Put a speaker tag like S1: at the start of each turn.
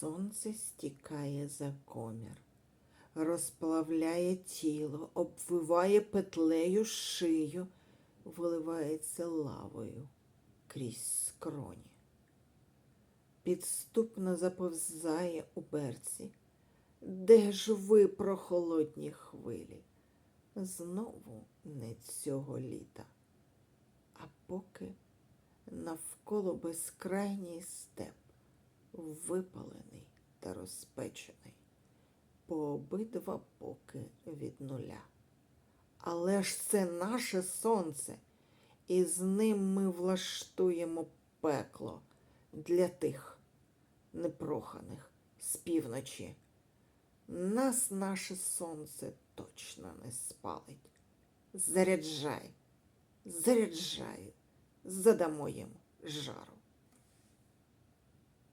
S1: Сонце стікає за комір, розплавляє тіло, обвиває петлею шию, виливається лавою крізь скроні. Підступно заповзає у берці. Де ж ви, прохолодні хвилі? Знову не цього літа. А поки навколо безкрайній степ, випалений та розпечений, по обидва боки від нуля. Але ж це наше сонце, і з ним ми влаштуємо пекло для тих непроханих з півночі. Нас наше сонце точно не спалить. Заряджай, заряджай, задамо їм жару.